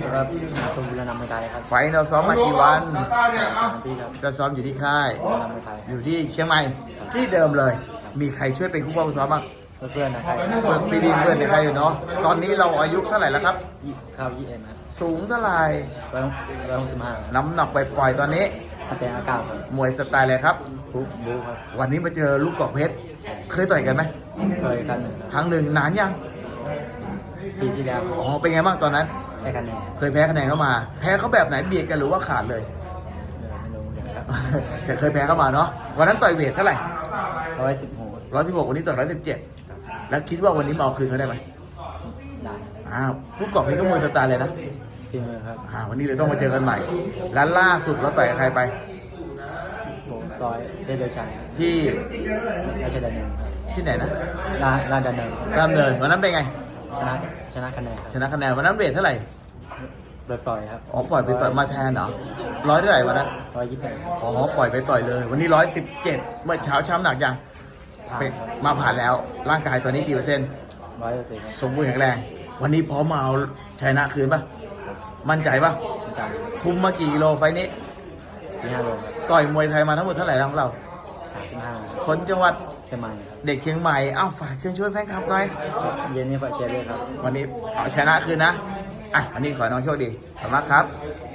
แล้วก็ชมบุรณะมวยไทยครับไฟท์เราซ้อมมากี่วัน สามที่ครับก็ซ้อมอยู่ที่ค่าย บุรณะมวยไทยอยู่ที่เชียงใหม่ที่เดิมเลย มีใครช่วยเป็นผู้บังคับซ้อมบ้างเพื่อนๆนะครับเพื่อนพี่ๆเพื่อนในใครอยู่เนาะ ตอนนี้เราอายุเท่าไหร่แล้วครับ ยี่ข้าวยี่เอ็มครับสูงเท่าไหร่ร้อยร้อยหกสิบห้าน้ำหนักปล่อยๆตอนนี้ ถ้าเป็นอากาศครับมวยสไตล์อะไรครับบู๊บู๊ครับวันนี้มาเจอลูกกอกเพชร เคยต่อยกันไหมเคยกันหนึ่งครับครั้งหนึ่งนานยัง ปีที่แล้วอ๋อ เป็นไงบ้างตอนนั้น ได้คะแนนเคยแพ้คะแนนเข้ามา แพ้เขาแบบไหนเบียดกันหรือว่าขาดเลยเออไม่รู้เหมือนกันครับแต่เคยแพ้เข้ามาเนาะวันนั้นต่อยเวทเท่าไหร่ร้อยสิบหกร้อยสิบหกวันนี้ต่อยร้อยสิบเจ็ดแล้วคิดว่าวันนี้มาเอาคืนเขาได้ไหมได้อ้าวลูกกอกเพชรก็มวยสไตล์เลยนะฝีมือครับอ่าวันนี้เลยต้องมาเจอกันใหม่ แล้วล่าสุดเราต่อยกับใครไป ผมต่อยเทพเดชัยครับที่ราชดำเนินครับที่ไหนนะลาลาดำเนิน รามเนินวันนั้นเป็นไง ชนะชนะคะแนนครับชนะคะแนนวันนั้นเวทเท่าไหร่โดยปล่อยครับอ๋อปล่อยไปต่อยมาแทนเหรอร้อยเท่าไหร่วันนั้นร้อยยี่สิบแปดอ๋อปล่อยไปต่อยเลย วันนี้ร้อยสิบเจ็ดเมื่อเช้าช้ำหนักยังผ่านเป็นครับมาผ่านแล้วร่างกายตอนนี้กี่เปอร์เซ็นต์ร้อยเปอร์เซ็นต์ครับสมบูรณ์แข็งแรง วันนี้พร้อมมาเอาชัยนะคืนปะมั่นใจปะอาจารย์คุมมากี่กิโลไฟล์นี้ สี่ห้าโลครับต่อยมวยไทยมาทั้งหมดเท่าไหร่แล้วของเรา สามสิบห้าคนจังหวัดเชียงใหม่ครับเด็กเชียงใหม่อ้าวฝากเชิญชวนแฟนคลับหน่อยเย็นนี้ฝากเชียร์ด้วยครับ วันนี้เอาชนะคืนนะอะวันนี้ขอให้น้องโชคดีขอบคุณมากครับค